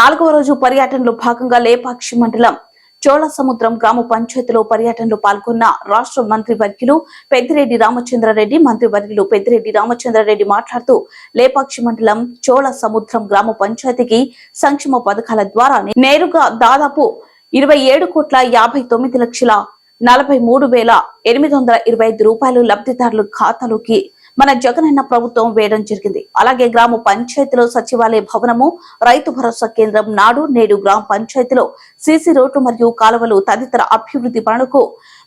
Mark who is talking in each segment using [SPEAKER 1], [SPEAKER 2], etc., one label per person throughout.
[SPEAKER 1] నాలుగవ రోజు పర్యటనలో భాగంగా లేపాక్షి మండలం చోళ సముద్రం గ్రామ పంచాయతీలో పర్యటనలో పాల్గొన్న రాష్ట్ర మంత్రి వర్యులు పెద్దిరెడ్డి రామచంద్రారెడ్డి మంత్రి వర్యులు పెద్దిరెడ్డి రామచంద్రారెడ్డి మాట్లాడుతూ లేపాక్షి మండలం చోళ సముద్రం గ్రామ పంచాయతీకి సంక్షేమ పథకాల ద్వారా నేరుగా దాదాపు ఇరవై ఏడు కోట్ల యాభై తొమ్మిది లక్షల నలభై మూడు వేల ఎనిమిది వందల ఇరవై ఐదు రూపాయలు లబ్ధిదారుల ఖాతాలోకి మన జగనన్న ప్రభుత్వం వేయడం జరిగింది. అలాగే గ్రామ పంచాయతీలో సచివాలయ భవనము రైతు భరోసా కేంద్రం నాడు నేడు గ్రామ పంచాయతీలో సీసీ రోడ్లు మరియు కాలువలు తదితర అభివృద్ధి పనులకు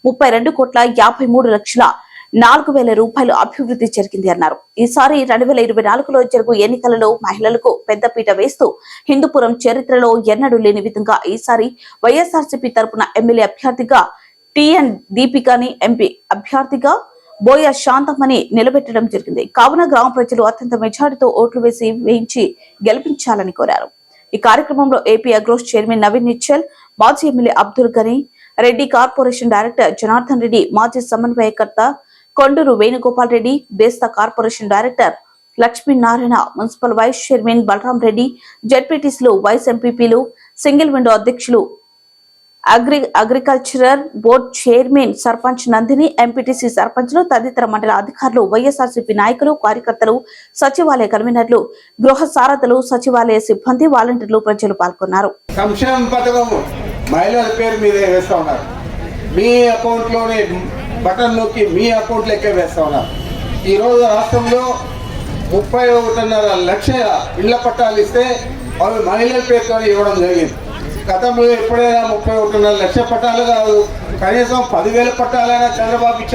[SPEAKER 1] ముప్పై రెండు కోట్ల యాభై మూడు లక్షల నాలుగు వేల రూపాయలు అభివృద్ధి జరిగింది అన్నారు. ఈసారి రెండు వేల ఇరవై నాలుగులో జరుగు ఎన్నికలలో మహిళలకు పెద్దపీట వేస్తూ హిందూపురం చరిత్రలో ఎన్నడూ లేని విధంగా ఈసారి వైఎస్ఆర్సీపీ తరపున ఎమ్మెల్యే అభ్యర్థిగా టిఎన్ దీపికాని ఎంపీ అభ్యర్థిగా బోయ శాంతమ్మని నిలబెట్టడం జరిగింది. కావున గ్రామ ప్రజలు అత్యంత మెజారిటీతో ఓట్లు వేసి వేయించి గెలిపించాలని కోరారు. ఈ కార్యక్రమంలో AP Agros chairman Naveen Nichal మాజీ MLA Abdul Gani Reddy corporation director Janardhan Reddy మాజీ సమన్వయకర్త Konduru Venugopal Reddy Besta corporation director Lakshminarayana municipal vice chairman Balaram Reddy జడ్పీటీసీలు వైస్ ఎంపీపీలు సింగిల్ విండో అధ్యక్షులు agri agricultural board chairman sarpanch Nandini MPTC సర్పంచ్లు తదితర మండల అధికారులు వైఎస్ఆర్సీపీ నాయకులు కార్యకర్తలు సచివాలయ కన్వీనర్లు గృహ సారథులు సచివాలయ సిబ్బంది వాలంటీర్లు ప్రజలు పాల్గొన్నారు.
[SPEAKER 2] సంక్షేమ పథకం మహిళల పేరు మీదే వేస్తా ఉన్నారు. మీ అకౌంట్లోనే బటన్ నొక్కి మీ అకౌంట్లోకే వేస్తా ఉన్నారు. ఈరోజు రాష్ట్రంలో ముప్పై ఒకటిన్నర లక్షల ఇళ్ళ పట్టాలు ఇస్తే అవి మహిళల పేరుతో ఇవ్వడం జరిగింది. గతంలో ఎప్పుడైనా ముప్పై ఒకటిన్నర లక్ష పట్టాలు కాదు కనీసం పదివేల పట్టాలైనా చంద్రబాబు ఇచ్చారు